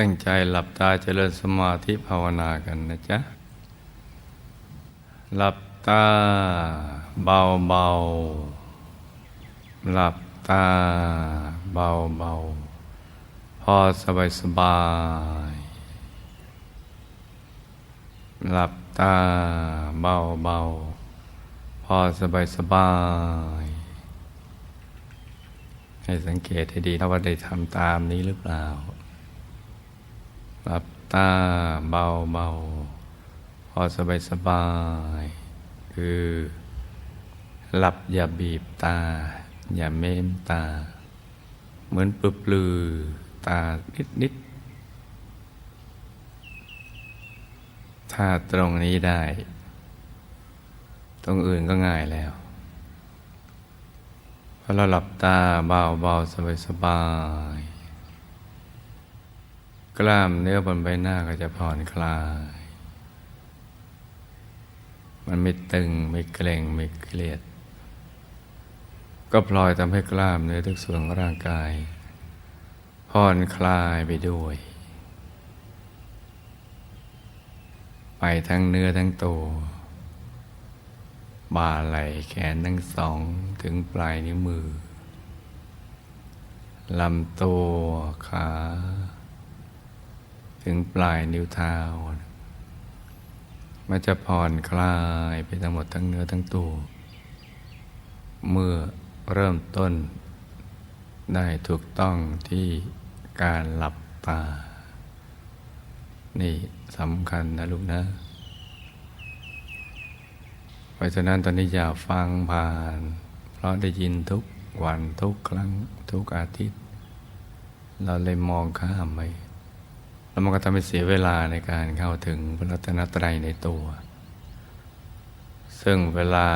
ตั้งใจหลับตาเจริญสมาธิภาวนากันนะจ๊ะ หลับตาเบาเบาหลับตาเบาเบาพอสบายสบาย หลับตาเบาเบาพอสบายสบาย ให้สังเกตให้ดีนะว่าได้ทำตามนี้หรือเปล่า หลับตาเบาเบาพอสบายสบาย คือ หลับอย่าบีบตา อย่าเม้มตา เหมือนปลืบลือตานิดนิดๆถ้าตรงนี้ได้ ตรงอื่นก็ง่ายแล้วพอเราหลับตาเบาเบาสบายสบาย กล้ามเนื้อบนใบหน้าก็จะผ่อนคลาย มันไม่ตึงไม่เกร็งไม่เครียด ก็พลอยทำให้กล้ามเนื้อทุกส่วนของร่างกายผ่อนคลายไปด้วย ไปทั้งเนื้อทั้งตัวบ่าไหล่แขนทั้งสองถึงปลายนิ้วมือลำตัวขา ถึงปลายนิ้วเท้า มันจะผ่อนคลายไปทั้งหมดทั้งเนื้อทั้งตัว เมื่อเริ่มต้นได้ถูกต้องที่การหลับตา นี่สำคัญนะลูกนะเพราะฉะนั้นตอนนี้อย่าฟังผ่าน เพราะได้ยินทุกวันทุกครั้งทุกอาทิตย์ เราเลยมองข้ามไป แล้วมันก็ทำให้เสียเวลาในการเข้าถึงพระรัตนตรัยในตัว ซึ่งเวลา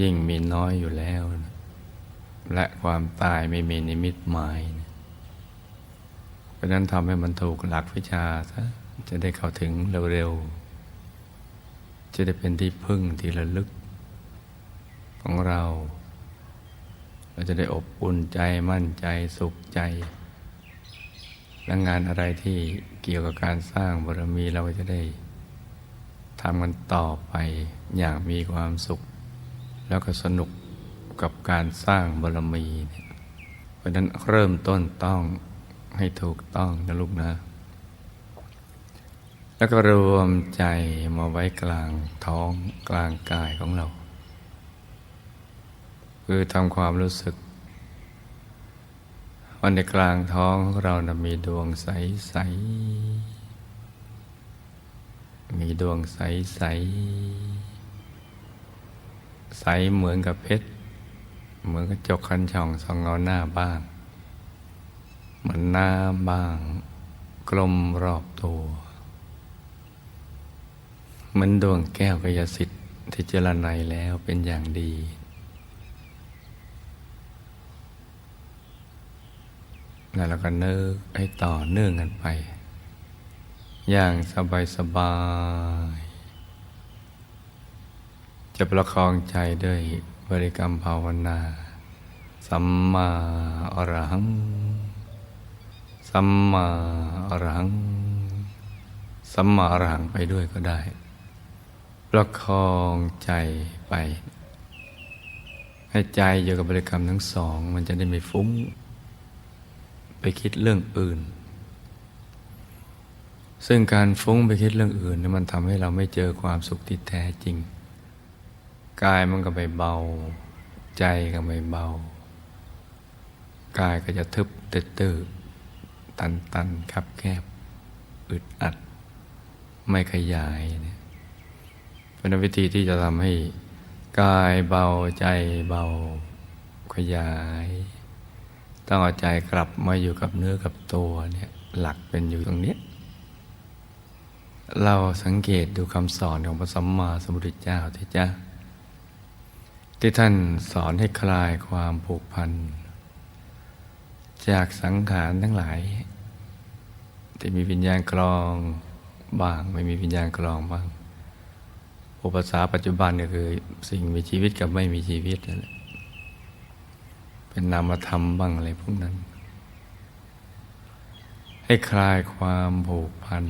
ยิ่งมีน้อยอยู่แล้ว และความตายไม่มีนิมิตหมาย เพราะนั้นทำให้มันถูกหลักวิชาซะจะได้เข้าถึงเร็วๆ จะได้เป็นที่พึ่งที่ระลึก ของเรา เราจะได้อบอุ่นใจมั่นใจสุขใจ และงานอะไรที่เกี่ยวกับการสร้างบารมีเราจะได้ทำกันต่อไปอย่างมีความสุข แล้วก็สนุกกับการสร้างบารมี เพราะนั้นเริ่มต้นต้องให้ถูกต้องนะลูกนะ แล้วก็รวมใจมาไว้กลางท้องกลางกายของเรา คือทำความรู้สึก ว่าในกลางท้องของเรานะมีดวงใสใสมีดวงใสใสใสเหมือนกับเพชร เหมือนกระจกคันช่องส่องเงาหน้าบ้าง เหมือนน้ำบ้าง กลมรอบตัวเหมือนดวงแก้วกายสิทธิ์ที่เจรไนแล้วเป็นอย่างดี แล้วเราก็นึกให้ต่อเนื่องกันไป อย่างสบายสบายๆจะประคองใจด้วยบริกรรมภาวนา สัมมาอรหัง สัมมาอรหัง สัมมาอรหังไปด้วยก็ได้ ประคองใจไป ให้ใจอยู่กับบริกรรมทั้งสอง มันจะได้ไม่ฟุ้ง ไปคิดเรื่องอื่น ซึ่งการฟุ้งไปคิดเรื่องอื่นเนี่ยมันทำให้เราไม่เจอความสุขที่แท้จริง กายมันก็ไม่เบา ใจก็ไม่เบา กายก็จะทึบตื้อตันตันคับแคบ อึดอัด ไม่ขยายเนี่ยเป็นวิธีที่จะทำให้กายเบาใจเบาขยาย ต้องเอาใจกลับมาอยู่กับเนื้อกับตัวเนี่ยหลักเป็นอยู่ตรงนี้ เราสังเกตดูคำสอนของพระสัมมาสัมพุทธเจ้าที่จ้าที่ท่านสอนให้คลายความผูกพัน จากสังขารทั้งหลาย ที่มีวิญญาณกรองบ้างไม่มีวิญญาณกรองบ้างอุปสาปัจจุบันก็คือสิ่งมีชีวิตกับไม่มีชีวิตนั่นแหละ เป็นนามธรรมบ้างอะไรพวกนั้น ให้คลายความผูกพัน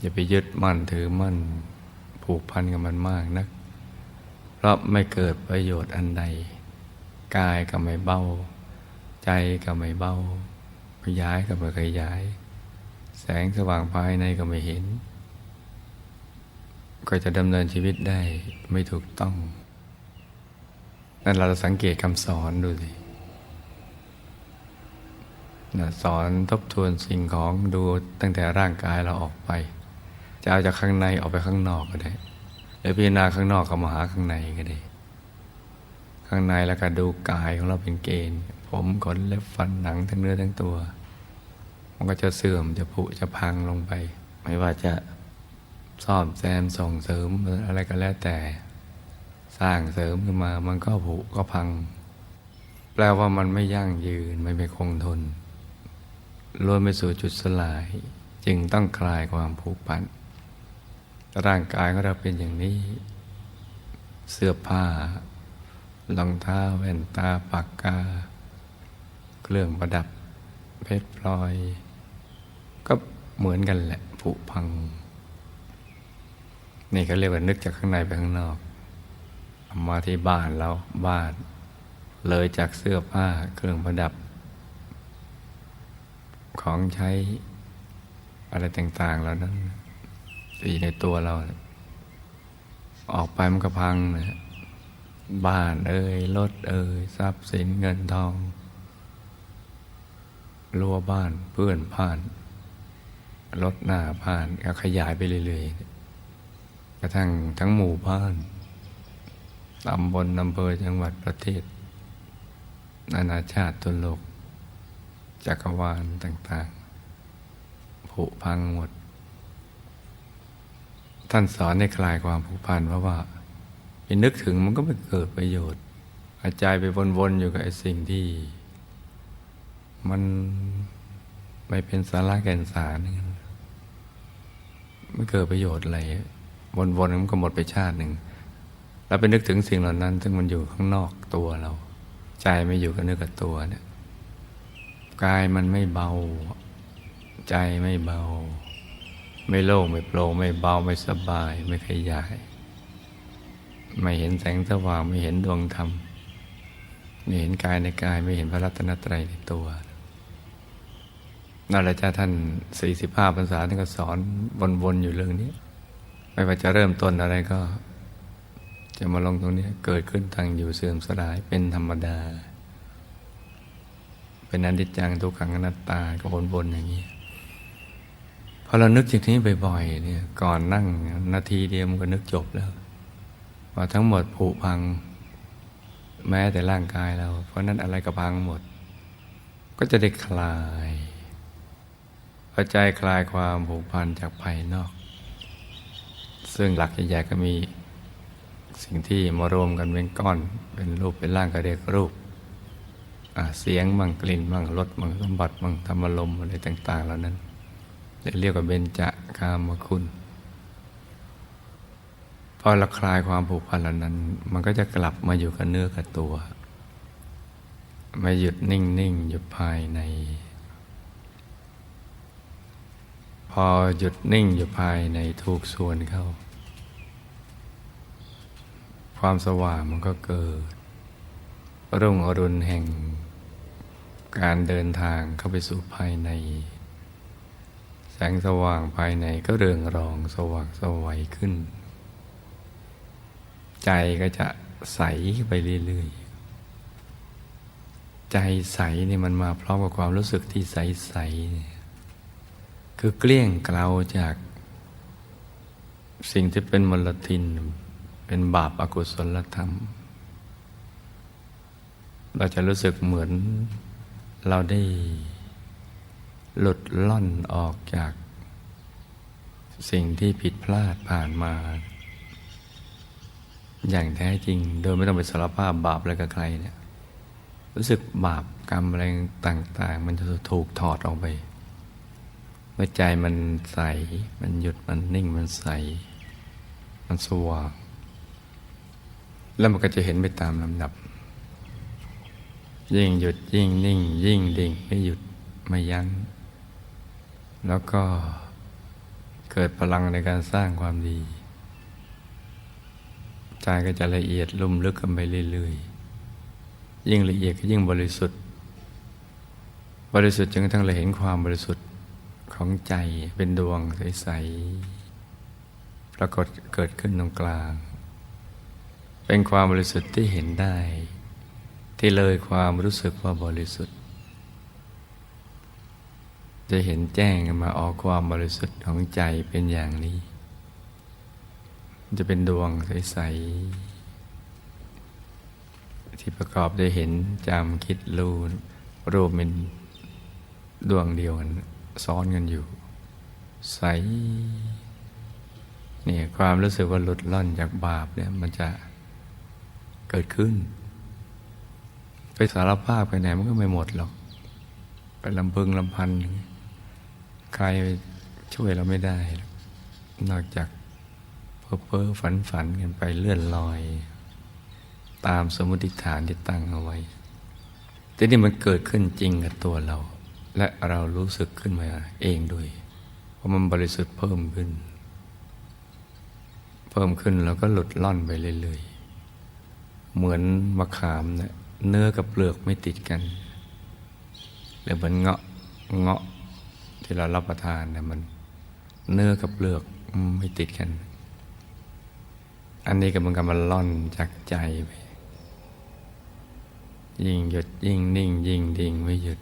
อย่าไปยึดมั่นถือมั่น ผูกพันกับมันมากนัก เพราะไม่เกิดประโยชน์อันใด กายก็ไม่เบา ใจก็ไม่เบาขยายก็ไม่ขยาย แสงสว่างภายในก็ไม่เห็น ก็จะดำเนินชีวิตได้ไม่ถูกต้อง นั่นเราสังเกตคำสอนดูสิสอนทบทวนสิ่งของดูตั้งแต่ร่างกายเราออกไป จะเอาจากข้างในออกไปข้างนอกก็ได้หรือพิจารณาข้างนอกก็มาหาข้างในก็ได้ ข้างในแล้วก็ดูกายของเราเป็นเกณฑ์ ผมขนเล็บฟันหนังทั้งเนื้อทั้งตัว มันก็จะเสื่อมจะผุจะพังลงไป ไม่ว่าจะซ่อมแซมส่งเสริมอะไรก็แล้วแต่ สร้างเสริมขึ้นมา มันก็ผุก็พัง แปลว่ามันไม่ยั่งยืนไม่ไม่คงทนล้วนไปสู่จุดสลาย จึงต้องคลายความผูกพันร่างกายของเราเป็นอย่างนี้ เสื้อผ้ารองเท้าแว่นตาปากกา เครื่องประดับ เพชรพลอย ก็เหมือนกันแหละผุพัง นี่เขาเรียกว่านึกจากข้างในไปข้างนอก มาที่บ้านเราบ้าน เลยจากเสื้อผ้าเครื่องประดับ ของใช้อะไรต่างๆแล้วนั้นสีในตัวเรา ออกไปมันก็พังนะบ้านเอ่ยรถเอ่ยทรัพย์สินเงินทองรั้วบ้านเพื่อนผ่านรถหน้าผ่านก็ขยายไปเรื่อยๆกระทั่งทั้งหมู่บ้าน ตำบลอำเภอจังหวัดประเทศ นานาชาติตุโลก จักรวาลต่างๆ ผุพังหมด ท่านสอนให้คลายความผูกพันเพราะว่าไปนึกถึงมันก็ไม่เกิดประโยชน์อาใจไปวนๆอยู่กับไอ้สิ่งที่ มันไม่เป็นสาระแก่นสารไม่เกิดประโยชน์อะไรวนๆมันก็หมดไปชาติหนึ่ง เราไปนึกถึงสิ่งเหล่านั้น ซึ่งมันอยู่ข้างนอกตัวเรา ใจไม่อยู่กับเนื้อกับตัวเนี่ยกายมันไม่เบา ใจไม่เบา ไม่โล่งไม่โปร่งไม่เบาไม่สบาย ไม่ขยาย ไม่เห็นแสงสว่างไม่เห็นดวงธรรมไม่เห็นกายในกายไม่เห็นพระรัตนตรัยในตัวนั่นแหละจ้าท่านสี่สิบห้าพรรษาท่านก็สอนวนๆอยู่เรื่องนี้ ไม่ว่าจะเริ่มต้นอะไรก็ จะมาลงตรงนี้เกิดขึ้นตั้งอยู่เสื่อมสลายเป็นธรรมดา เป็นอนิจจังทุกขังอนัตตาก็วนๆอย่างนี้พอเรานึกอย่างนี้บ่อยๆเนี่ยก่อนนั่งนาทีเดียวมันก็นึกจบแล้วว่าทั้งหมดผุพัง แม้แต่ร่างกายเรา เพราะนั้นอะไรก็พังหมด ก็จะได้คลายพอใจคลายความผูกพันจากภายนอก ซึ่งหลักใหญ่ๆก็มี สิ่งที่มารวมกันเป็นก้อน เป็นรูปเป็นร่างก็เรียกรูปเสียงมั่งกลิ่นมั่งรสมั่งสมบัติมั่งธรรมลมอะไรต่าง ๆ เหล่านั้นเรียกว่าเบญจากามคุณพอเราคลายความผูกพันเหล่านั้น มันก็จะกลับมาอยู่กับเนื้อกับตัวมาหยุดนิ่งๆอยู่ภายใน พอหยุดนิ่งอยู่ภายในถูกส่วนเข้า ความสว่างมันก็เกิด รุ่งอรุณแห่ง การเดินทางเข้าไปสู่ภายใน แสงสว่างภายในก็เรืองรองสว่างสวัยขึ้น ใจก็จะใสไปเรื่อยๆ ใจใสเนี่ยมันมาพร้อมกับความรู้สึกที่ใสๆคือเกลี้ยงเกลาจากสิ่งที่เป็นมลทิน เป็นบาปอากุศลธรรม เราจะรู้สึกเหมือนเราได้หลุดล่อนออกจาก สิ่งที่ผิดพลาดผ่านมา อย่างแท้จริง โดยไม่ต้องไปสารภาพบาปอะไรกับใครเนี่ยรู้สึกบาปกรรมอะไรต่าง ๆ มันจะถูกถอดออกไปเมื่อใจมันใส มันหยุดมันนิ่งมันใส มันสว่าง แล้วมันก็จะเห็นไปตามลำดับ ยิ่งหยุดยิ่งนิ่ง ยิ่งดิ่งไม่หยุดไม่ยัง้ง แล้วก็เกิดพลังในการสร้างความดี ใจก็จะละเอียดลุ่มลึกกันไปเรื่อยๆ ยิ่งละเอียดก็ยิ่งบริสุทธิ์ บริสุทธิ์จนกระทั่งเราเห็นความบริสุทธิ์ของใจเป็นดวงใสๆ ปรากฏเกิดขึ้นตรงกลาง เป็นความบริสุทธิ์ที่เห็นได้ ที่เลยความรู้สึกว่าบริสุทธิ์ จะเห็นแจ้งมาออกความบริสุทธิ์ของใจเป็นอย่างนี้ จะเป็นดวงใส ๆ ที่ประกอบด้วยเห็นจำคิดรู้รูปเป็นดวงเดียวกันซ้อนกันอยู่ ใสเนี่ยความรู้สึกว่าหลุดล่อนจากบาปเนี่ยมันจะ เกิดขึ้น ไปสารภาพไปไหนมันก็ไม่หมดหรอก ไปลำพึงลำพันใครช่วยเราไม่ได้ นอกจากเพ้อเพ้อฝันฝันกันไปเลื่อนลอย ตามสมมติฐานที่ตั้งเอาไว้แต่นี่มันเกิดขึ้นจริงกับตัวเรา และเรารู้สึกขึ้นมาเองด้วย เพราะมันบริสุทธิ์เพิ่มขึ้น เพิ่มขึ้นแล้วก็หลุดล่อนไปเรื่อยๆ เหมือนมะขามเนะเนื้อกับเปลือกไม่ติดกันหรือเหมือนเงาะเงาะที่เรารับประทานเนี่ยมัน เนื้อกับเปลือกไม่ติดกัน อันนี้ก็มันกำมันล่อนจากใจไปยิ่งหยุดยิ่งนิ่ง ยิ่งดิ่งไม่หยุด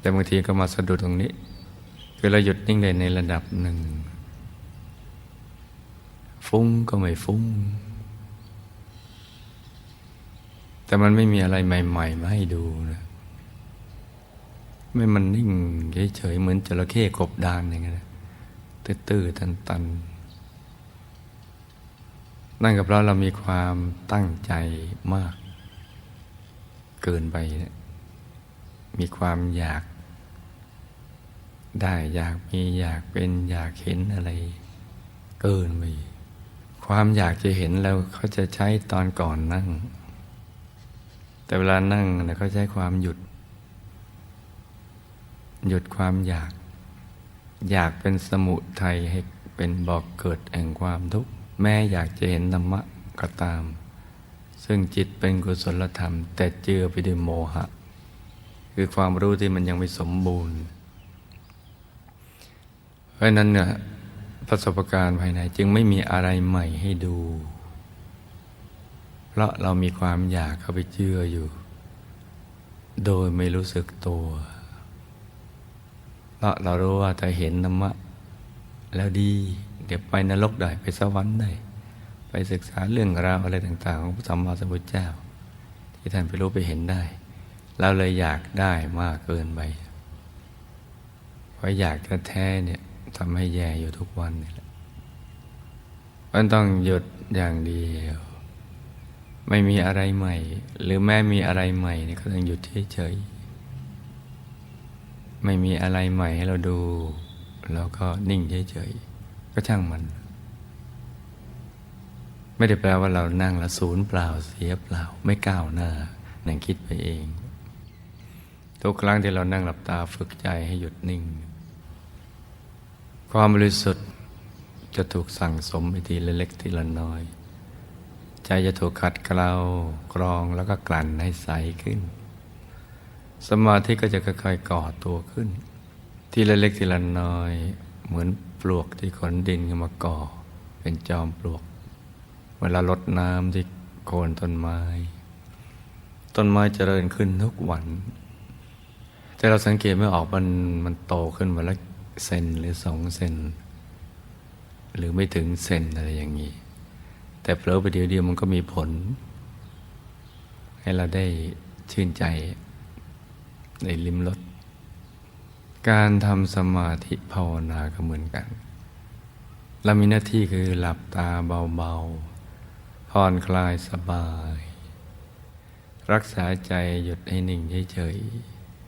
แต่บางทีก็มาสะดุดตรงนี้คือเราหยุดนิ่งได้ในระดับหนึ่ง ฟุ้งก็ไม่ฟุ้ง แต่มันไม่มีอะไรใหม่ๆมาให้ดูนะไม่มันนิ่งเฉยๆเหมือนจระเข้กบดานอย่างเงี้ยตื้อๆตันๆนั่นกับเราเรามีความตั้งใจมาก เกินไปนี่ยมีความอยาก ได้อยากมีอยากเป็นอยากเห็นอะไร เกินไปความอยากจะเห็นเราเขาจะใช้ตอนก่อนนั่ง แต่เวลานั่งเนี่ยเขาใช้ความหยุด หยุดความอยาก อยากเป็นสมุทัยให้เป็นบอกเกิดแห่งความทุกข์แม้อยากจะเห็นธรรมะก็ตาม ซึ่งจิตเป็นกุศลธรรม แต่เจือไปด้วยโมหะ คือความรู้ที่มันยังไม่สมบูรณ์ เพราะนั้นเนี่ยประสบการณ์ภายในจึงไม่มีอะไรใหม่ให้ดู ราะเรามีความอยากเข้าไปเชื่ออยู่ โดยไม่รู้สึกตัว เพราะเรารู้ว่าถ้าเห็นธรรมะ แล้วดี เดี๋ยวไปนรกได้ไปสวรรค์ได้ ไปศึกษาเรื่องราวอะไรต่าง ๆ ของพระสัมมาสัมพุทธเจ้า ที่ท่านไปรู้ไปเห็นได้เราเลยอยากได้มากเกินไปเพราะอยากแท้ๆเนี่ยทำให้แย่อยู่ทุกวันนี่แหละมันต้องหยุดอย่างเดียว ไม่มีอะไรใหม่ หรือแม้มีอะไรใหม่เนี่ยก็ต้องหยุดเฉยๆไม่มีอะไรใหม่ให้เราดู แล้วก็นิ่งเฉยๆก็ช่างมัน ไม่ได้แปลว่าเรานั่งแล้วศูนย์เปล่าเสียเปล่า ไม่ก้าวหน้านั่งคิดไปเอง ทุกครั้งที่เรานั่งหลับตาฝึกใจให้หยุดนิ่ง ความบริสุทธิ์จะถูกสั่งสมไปทีละเล็กทีละน้อย ใจจะถูกขัดเกลากรองแล้วก็กลั่นให้ใสขึ้น สมาธิก็จะค่อยๆก่อตัวขึ้น ทีละเล็กทีละน้อย เหมือนปลวกที่ขนดินขึ้นมาก่อ เป็นจอมปลวก เวลาลดน้ำที่โคนต้นไม้ ต้นไม้เจริญขึ้นทุกวัน แต่เราสังเกตไม่ออกมันมันโตขึ้นวันละเซนหรือสองเซนหรือไม่ถึงเซนอะไรอย่างนี้ แต่เผลอไปเดียวเดียวมันก็มีผล ให้เราได้ชื่นใจในลิมรสการทำสมาธิภาวนาก็เหมือนกัน เรามีหน้าที่คือหลับตาเบาๆผ่อนคลายสบาย รักษาใจหยุดให้นิ่งเฉย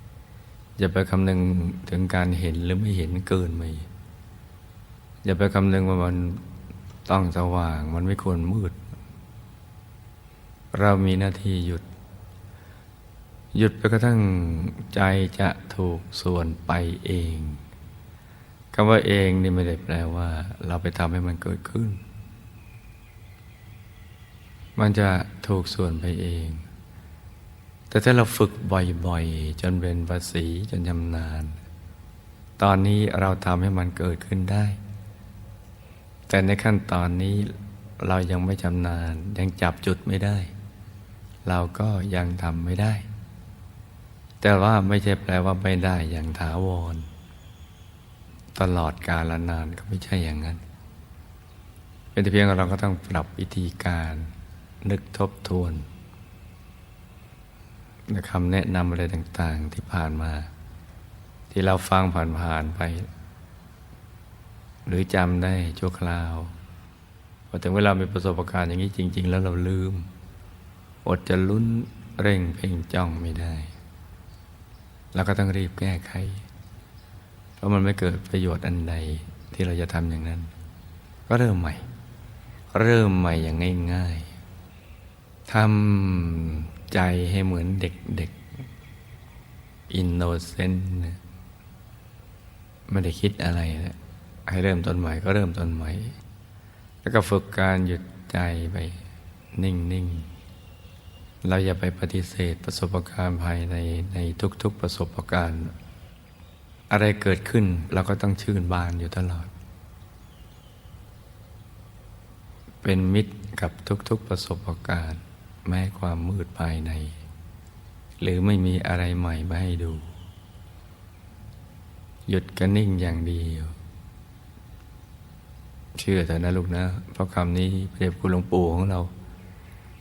ๆอย่าไปคำนึงถึงการเห็นหรือไม่เห็นเกินไปอย่าไปคำนึงว่ามัน ต้องสว่างมันไม่ควรมืด เรามีหน้าที่หยุด หยุดไปกระทั่งใจจะถูกส่วนไปเองคำว่าเองนี่ไม่ได้แปลว่า เราไปทำให้มันเกิดขึ้น มันจะถูกส่วนไปเอง แต่ถ้าเราฝึกบ่อยๆ จนเป็นภาษีจนชำนาญ ตอนนี้เราทำให้มันเกิดขึ้นได้ แต่ในขั้นตอนนี้เรายังไม่ชำนาญยังจับจุดไม่ได้ เราก็ยังทำไม่ได้ แต่ว่าไม่ใช่แปลว่าไม่ได้อย่างถาวร ตลอดกาลนานก็ไม่ใช่อย่างนั้น เป็นแต่เพียงเราก็ต้องปรับวิธีการนึกทบทวนคำแนะนำอะไรต่าง ๆ ที่ผ่านมา ที่เราฟังผ่านๆไป หรือจำได้ชั่วคราวพอถึงเวลามีประสบการณ์อย่างนี้จริง ๆ แล้วเราลืม อดจะลุ้นเร่งเพ่งจ้องไม่ได้เราก็ต้องรีบแก้ไข เพราะมันไม่เกิดประโยชน์อันใดที่เราจะทำอย่างนั้น ก็เริ่มใหม่ เริ่มใหม่อย่างง่ายๆทำใจให้เหมือนเด็กๆอินโนเซนต์ไม่ได้คิดอะไรนะ ให้เริ่มต้นใหม่ก็เริ่มต้นใหม่ แล้วก็ฝึกการหยุดใจไปนิ่งๆเราอย่าไปปฏิเสธประสบการณ์ภายในในทุกๆประสบการณ์ อะไรเกิดขึ้นเราก็ต้องชื่นบานอยู่ตลอด เป็นมิตรกับทุกๆประสบการณ์แม้ความมืดภายใน หรือไม่มีอะไรใหม่มาให้ดู หยุดกันนิ่งอย่างเดียว เชื่อเถอะนะลูกนะ เพราะคำนี้เปรียบคุณหลวงปู่ของเรา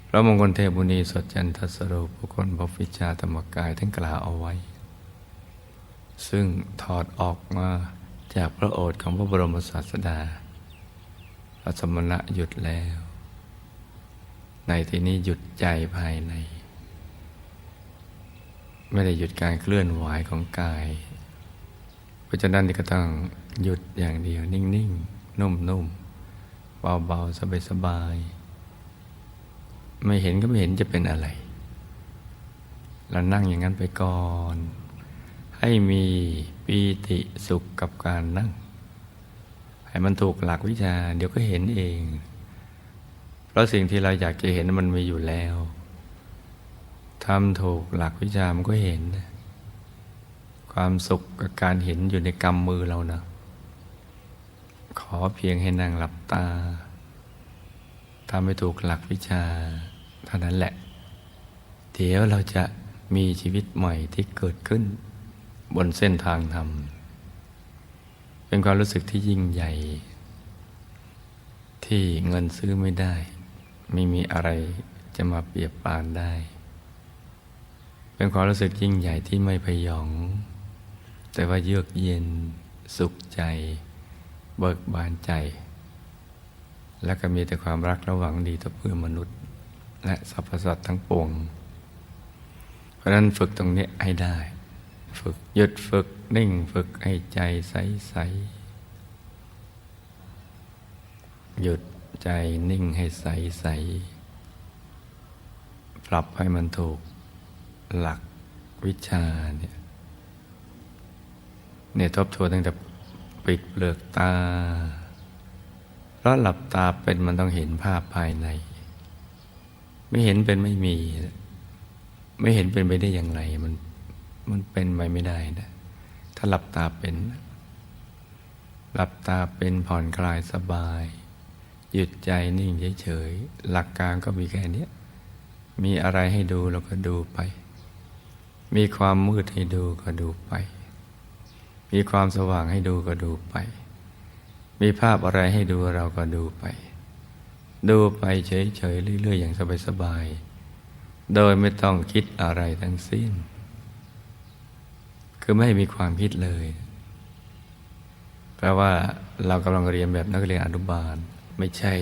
พระมงคลเทพบุณีสดจันทสโรบุคคลพระวิชาธรรมกายทั้งกล่าวเอาไว้ ซึ่งถอดออกมาจากพระโอษฐ์ของพระบรมศาสดาพระสมณะหยุดแล้ว ในที่นี้หยุดใจภายใน ไม่ได้หยุดการเคลื่อนไหวของกาย เพราะฉะนั้นก็ต้องหยุดอย่างเดียวนิ่ง ๆ นุ่มๆ เบาๆ สบายๆ ไม่เห็นก็ไม่เห็นจะเป็นอะไร เรานั่งอย่างนั้นไปก่อน ให้มีปีติสุขกับการนั่ง ให้มันถูกหลักวิชา เดี๋ยวก็เห็นเอง เพราะสิ่งที่เราอยากจะเห็นมันมีอยู่แล้วทำถูกหลักวิชามันก็เห็น ความสุขกับการเห็นอยู่ในกำมือเรานะ ขอเพียงให้นั่งหลับตาทำให้ถูกหลักวิชาเท่านั้นแหละ เดี๋ยวเราจะมีชีวิตใหม่ที่เกิดขึ้น บนเส้นทางธรรม เป็นความรู้สึกที่ยิ่งใหญ่ ที่เงินซื้อไม่ได้ ไม่มีอะไรจะมาเปรียบปานได้ เป็นความรู้สึกยิ่งใหญ่ที่ไม่พยอง แต่ว่าเยือกเย็นสุขใจ เบิกบานใจ และก็มีแต่ความรักระหวังดีต่อเพื่อนมนุษย์ และสรรพสัตว์ทั้งปวง เพราะนั้นฝึกตรงนี้ให้ได้ ฝึกหยุดฝึกนิ่งฝึกให้ใจใสใสหยุดใจนิ่งให้ใสใสปรับให้มันถูกหลักวิชาเนี่ยเนี่ยทบทวนตั้งแต่ ปิดเปลือกตา เพราะหลับตาเป็นมันต้องเห็นภาพภายใน ไม่เห็นเป็นไม่มี ไม่เห็นเป็นไปได้อย่างไร มันมันเป็นไปไม่ได้นะถ้าหลับตาเป็น หลับตาเป็นผ่อนคลายสบาย หยุดใจนิ่งเฉยๆหลักการก็มีแค่นี้มีอะไรให้ดูเราก็ดูไป มีความมืดให้ดูก็ดูไป มีความสว่างให้ดูก็ดูไป มีภาพอะไรให้ดูเราก็ดูไป ดูไปเฉยๆเรื่อยๆอย่างสบายๆ โดยไม่ต้องคิดอะไรทั้งสิ้น คือไม่มีความคิดเลยแปลว่าเรากำลังเรียนแบบนักเรียนอนุบาล ไม่ใช่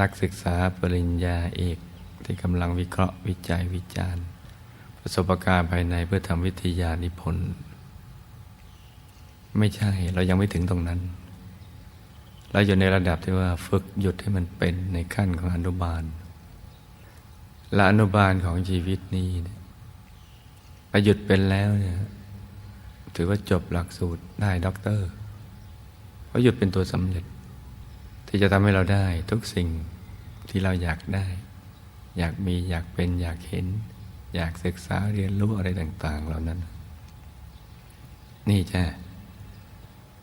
นักศึกษาปริญญาเอกที่กำลังวิเคราะห์วิจัยวิจารณ์ ประสบการณ์ภายในเพื่อทำวิทยานิพนธ์ ไม่ใช่ เรายังไม่ถึงตรงนั้น เราอยู่ในระดับที่ว่าฝึกหยุดให้มันเป็นในขั้นของอนุบาล และอนุบาลของชีวิตนี้ถ้าหยุดเป็นแล้วเนี่ยถือว่าจบหลักสูตรได้ด็อกเตอร์ เพราะหยุดเป็นตัวสำเร็จ ที่จะทำให้เราได้ทุกสิ่งที่เราอยากได้ อยากมีอยากเป็นอยากเห็น อยากศึกษาเรียนรู้อะไรต่าง ๆ เหล่านั้น นี่จ้ะ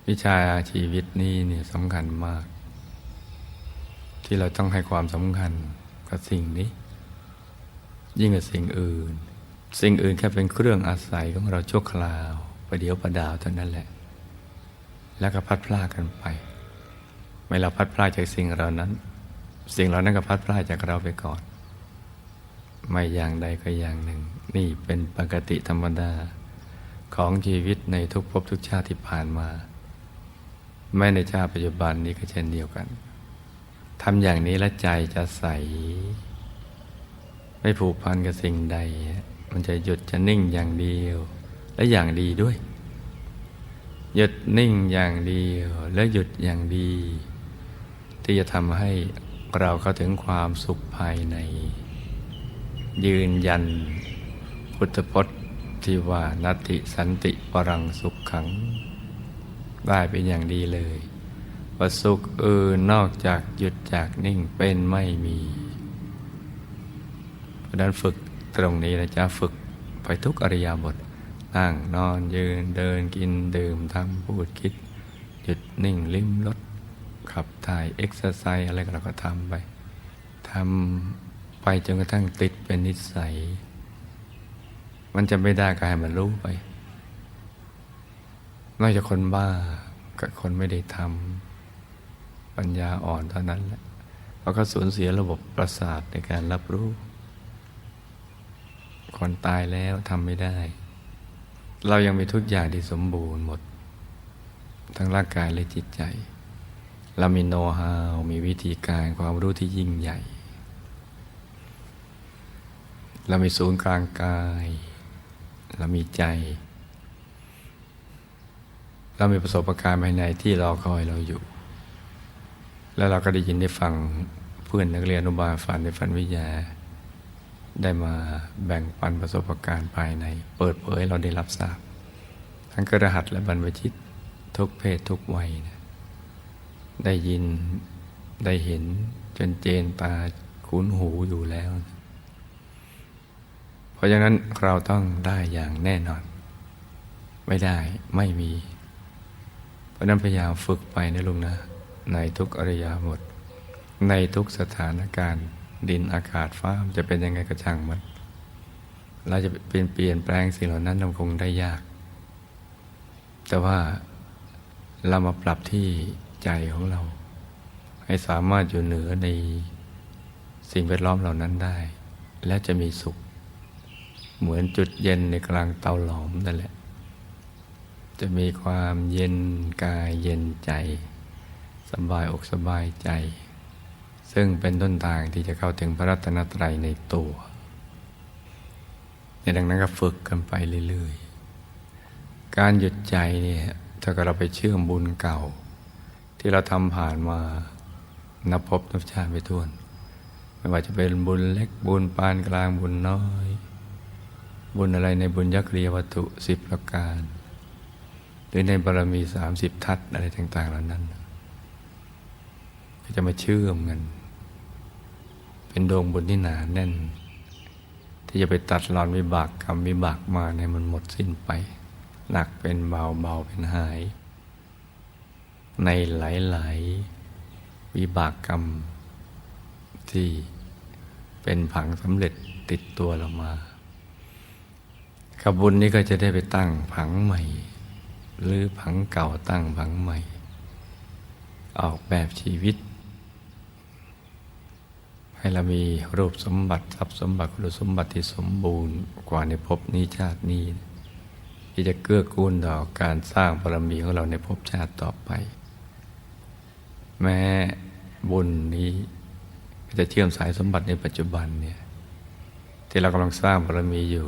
วิชาชีวิตนี้เนี่ยสำคัญมาก ที่เราต้องให้ความสำคัญกับสิ่งนี้ ยิ่งกว่าสิ่งอื่น สิ่งอื่นแค่เป็นเครื่องอาศัยของเราชั่วคราวประเดี๋ยวประดาวเท่านั้นแหละ แล้วก็พัดพลาดกันไปไม่เราพัดพลาดจากสิ่งเรานั้น สิ่งเหล่านั้นก็พัดพลาดจากเราไปก่อน ไม่อย่างใดก็อย่างหนึ่ง นี่เป็นปกติธรรมดาของชีวิตในทุกภพทุกชาติที่ผ่านมา แม้ในชาติปัจจุบันนี้ก็เช่นเดียวกันทำอย่างนี้แล้วใจจะใส ไม่ผูกพันกับสิ่งใด มันจะหยุดจะนิ่งอย่างเดียว และอย่างดีด้วย หยุดนิ่งอย่างเดียวและหยุดอย่างดี ที่จะทำให้เราเข้าถึงความสุขภายใน ยืนยัน พุทธพจน์ที่ว่านัตติสันติปรังสุขขัง ได้เป็นอย่างดีเลยว่าสุขอื่นนอกจากหยุดจากนิ่งเป็นไม่มี เพราะนั้นฝึกตรงนี้นะจ๊ะฝึกไปทุกอริยาบท นั่งนอนยืนเดินกินดื่มทำพูดคิด หยุดนิ่งลิ้มรสขับถ่ายเอ็กซ์ไซส์อะไรก็เราก็ทำไปทำไปจนกระทั่งติดเป็นนิสัย มันจะไม่ได้ก็ให้มันรู้ไป นอกจากคนบ้ากับคนไม่ได้ทำปัญญาอ่อนเท่านั้นแหละเพราะเขาสูญเสียระบบประสาทในการรับรู้ คนตายแล้วทำไม่ได้ เรายังมีทุกอย่างที่สมบูรณ์หมด ทั้งร่างกายและจิตใจ เรามีโน้ตฮาวมีวิธีการความรู้ที่ยิ่งใหญ่ เรามีศูนย์กลางกาย เรามีใจ เรามีประสบการณ์ภายในที่รอคอยเราอยู่ แล้วเราก็ได้ยินได้ฟังเพื่อนนักเรียนอนุบาลฝันในฝันวิทยา ได้มาแบ่งปันประสบการณ์ภายใน เปิดเผยเราได้รับทราบ ทั้งกระหัสและบรรพชิตทุกเพศทุกวัยนะได้ยินได้เห็นจนเจนตาคุ้นหูอยู่แล้ว เพราะฉะนั้นเราต้องได้อย่างแน่นอน ไม่ได้ไม่มี ราะนั้นพยายามฝึกไปนะลุงนะ ในทุกอริยาบทในทุกสถานการณ์ ดินอากาศฟ้ามจะเป็นยังไงก็ช่างมันเราจะเปลี่ยนเปลี่ยนแปลงสิ่งเหล่านั้นมันคงได้ยาก แต่ว่าเรามาปรับที่ใจของเรา ให้สามารถอยู่เหนือในสิ่งแวดล้อมเหล่านั้นได้ และจะมีสุข เหมือนจุดเย็นในกลางเตาหลอมนั่นแหละ จะมีความเย็นกายเย็นใจ สบายอกสบายใจ ซึ่งเป็นต้นทางที่จะเข้าถึงพระรัตนตรัยในตัวในดังนั้นก็ฝึกกันไปเรื่อยๆ การหยุดใจเนี่ยถ้าเราไปเชื่อมบุญเก่า ที่เราทำผ่านมานับพบนับชาติไปทวน ไม่ว่าจะเป็นบุญเล็กบุญปานกลางบุญน้อย บุญอะไรในบุญยักษ์เรียวัตถุสิบประการ หรือในบารมีสามสิบทัศอะไรต่าง ๆ เหล่านั้น ก็จะมาเชื่อมกัน เป็นดวงบุญที่หนาแน่น ที่จะไปตัดรอนวิบากกรรมวิบากมาในมันหมดสิ้นไป หนักเป็นเบาเบาเป็นหาย ในหลาย ๆ วิบากกรรมที่เป็นผังสำเร็จติดตัวเรามาขบุญนี้ก็จะได้ไปตั้งผังใหม่ หรือผังเก่าตั้งผังใหม่ ออกแบบชีวิต ให้เรามีรูปสมบัติทรัพย์สมบัติคุณสมบัติที่สมบูรณ์กว่าในภพนี้ชาตินี้ ที่จะเกื้อกูลต่อการสร้างบารมีของเราในภพชาติต่อไป แม้บุญนี้จะเชื่อมสายสมบัติในปัจจุบันเนี่ยที่เรากำลังสร้างบารมีอยู่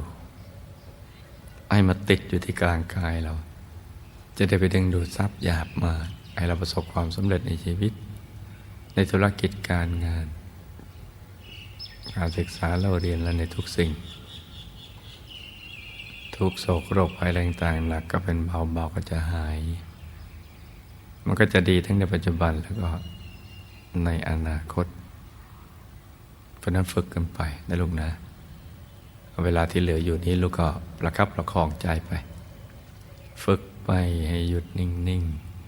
ให้มาติดอยู่ที่กลางกายเรา จะได้ไปดึงดูดทรัพย์หยาบมาให้เราประสบความสำเร็จในชีวิต ในธุรกิจการงาน การศึกษาเราเรียนและในทุกสิ่ง ทุกโศกโรคภัยแรงต่างหนักก็เป็นเบาๆก็จะหาย มันก็จะดีทั้งในปัจจุบันแล้วก็ในอนาคตเพราะนั้นฝึกกันไปนะลูกนะ เวลาที่เหลืออยู่นี้ลูกก็ประคับประคองใจไป ฝึก ไปให้หยุดนิ่ง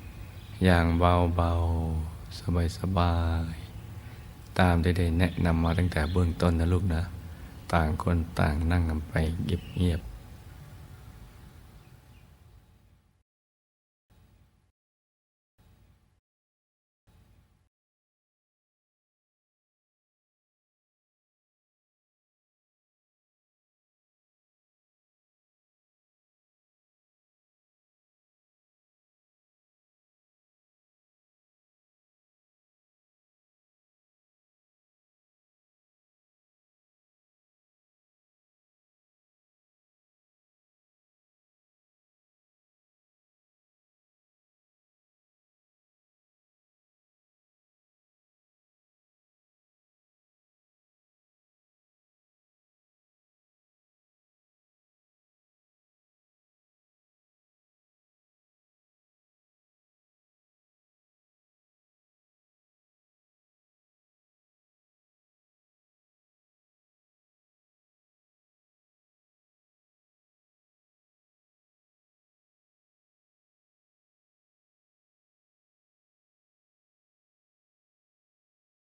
ๆ อย่างเบา ๆ สบาย ๆ ตามที่ได้แนะนำมาตั้งแต่เบื้องต้นนะลูกนะ ต่างคนต่างนั่งกันไปเงียบๆ